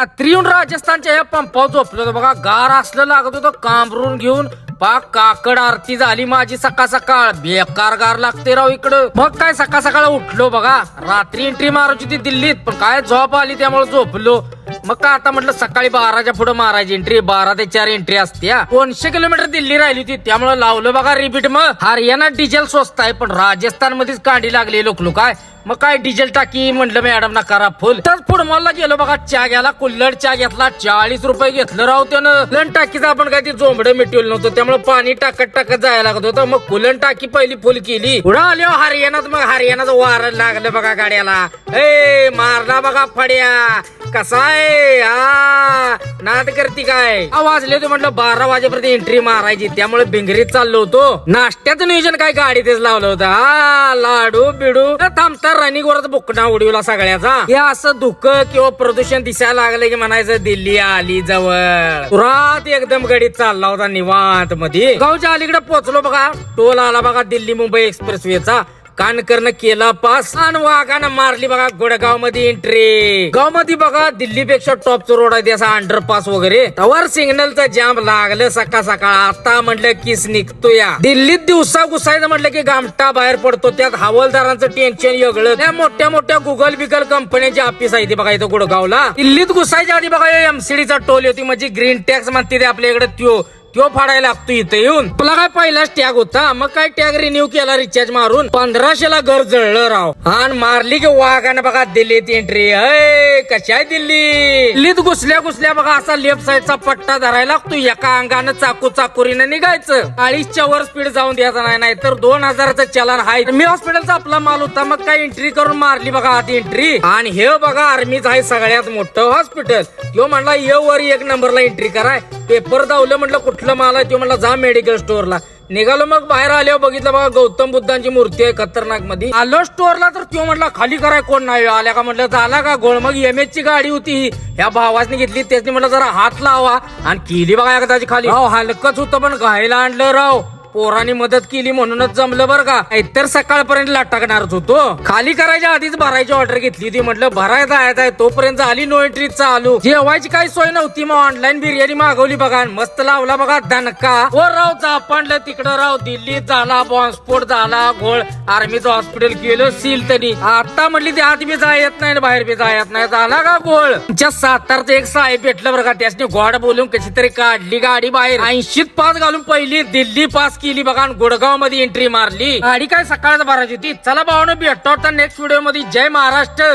रात्री राजस्थानच्या या पंपावर झोपलो होतो. बघा गार असलं लागत होतं कांबरून घेऊन. पा काकड आरती झाली माझी सकाळ सकाळ. बेकार गार लागते राव इकडं. मग काय सकाळ सकाळ उठलो बघा. रात्री एंट्री मारायची होती दिल्लीत पण काय झोप आली त्यामुळे झोपलो. मग का आता म्हटलं सकाळी बाराच्या पुढे मारायची एंट्री बारा ते चार एंट्री असते दोनशे किलोमीटर दिल्ली राहिली होती त्यामुळे लावलं बघा रिपीट मग. हरियाणा डिझेल स्वस्त आहे पण राजस्थान मध्येच काढी लागली लोक लोक काय मग काय डिझेल टाकी? म्हणलं मॅडम ना करा फुल. तर फुडमॉलला गेलो बघा चहा घ्यायला कुल्लड चहा घेतला चाळीस रुपये घेतलं राव त्यानं. लन टाकीचं आपण काय ते जोंबड मिटवलं नव्हतं त्यामुळे पाणी टाकत टाकत जायला लागत होतं. मग कुलन टाकी पहिली फुल केली. पुढे आलो हरियाणात मग हरियाणाचं वारं लागलं बघा गाड्याला. ए मारला बघा फड्या. कसा आहे? हा नाद करती काय? वाजले तू म्हटलं बारा वाजेपर्यंत एंट्री मारायची. त्यामुळे भिंगरीत चाललो होतो. नाश्त्याचं नियोजन काय गाडीतच लावलं होतं. हा लाडू बिडू. थांबता रनिंग वरच बुकना उडवला सगळ्याचा. हे असं दुःख किंवा प्रदूषण दिसायला लागलं की म्हणायचं दिल्ली आली जवळ. पुरात एकदम गडीत चालला होता निवांत मध्ये गावच्या अलीकडे पोहोचलो बघा. टोल आला बघा दिल्ली मुंबई एक्सप्रेस वेचा कानकरनं केला पास. आणि वाघानं मारली बघा गोडगावमध्ये एंट्री गावमध्ये बघा दिल्ली पेक्षा टॉपचा रोड आहे असा अंडरपास वगैरे. तवर सिग्नलचा जाम लागलं सकाळ सकाळ. आता म्हटलं किस निघतो या दिल्लीत दिवसा घुसायचं म्हटलं की गामटा बाहेर पडतो. त्यात हवालदारांचं टेन्शन वेगळं त्या मोठ्या मोठ्या गुगल बिगल कंपन्यांची ऑफिस आहे ती बघा इथं गुडगावला. दिल्लीत घुसायच्या आधी बघा एमसीडीचा टोल होती म्हणजे ग्रीन टॅक्स म्हणते ते आपल्या इकडे त्यो. त्यो फाडायला लागतो इथं येऊन. तुला काय पहिलाच टॅग होता? मग काय टॅग रिन्यू केला रिचार्ज मारून? पंधराशे ला घर जळलं राव. आणि मारली की वाघाने बघा दिल्लीत एंट्री अय कशी दिल्ली? दिल्लीत घुसल्या घुसल्या बघा असा लेफ्ट साईडचा पट्टा धरायला लागतो. एका अंगानं चाकू चाकुरीनं निघायचं. अडीचच्या वर स्पीड जाऊन द्यायचा नाही नाही तर दोन हजाराचं चलन आहे मी हॉस्पिटलचा आपला माल होता मग काय एंट्री करून मारली बघा आत एंट्री आणि हे बघा आर्मीच आहे सगळ्यात मोठं हॉस्पिटल यो म्हणला ये वर एक नंबरला एंट्री कराय. पेपर दावलं म्हटलं कुठलं माल आहे तो म्हणला जा मेडिकल स्टोअरला निघालो मग बाहेर आल्यावर बघितलं बघा गौतम बुद्धांची मूर्ती आहे खतरनाकमध्ये आलो स्टोअरला तर तो म्हटला खाली कराय कोण नाही आल्या का म्हटलं झाला का गोळ? मग एम ची गाडी होती ही. ह्या भावासने घेतली त्याने म्हटलं जरा हात लावा आणि केली बघा एकदाची खाली. राव हलकच होतं पण घायला आणलं राव. पोरांनी मदत केली म्हणूनच जमलं बरं का. इतर सकाळपर्यंत लाट टाकणारच होतो. खाली करायच्या आधीच भरायची ऑर्डर घेतली होती. म्हटलं भरायचा आहे आहे तोपर्यंत आली नो एंट्री चालू. जेवायची काही सोय नव्हती मग ऑनलाईन बिर्याणी मागवली बघा. मस्त लावला बघा दणका. वर राव जापानला तिकडं राव दिल्लीत झाला बॉम्बस्फोट झाला घोळ. आर्मीचं हॉस्पिटल केलं सील तरी आता म्हटली ते आत बी जा येत नाही बाहेर बी जा येत नाही झाला का गोळ तुमच्या सातारचं एक साहेब भेटलं बरं का त्यासने गोड बोलून कशी तरी काढली गाडी बाहेर. ऐंशीत पास घालून पहिली दिल्ली पास केली बघा आणि गुडगावमध्ये एंट्री मारली. गाडी काय सकाळच भरायची होती? चला भावानं भेटतो नेक्स्ट व्हिडिओमध्ये. जय महाराष्ट्र.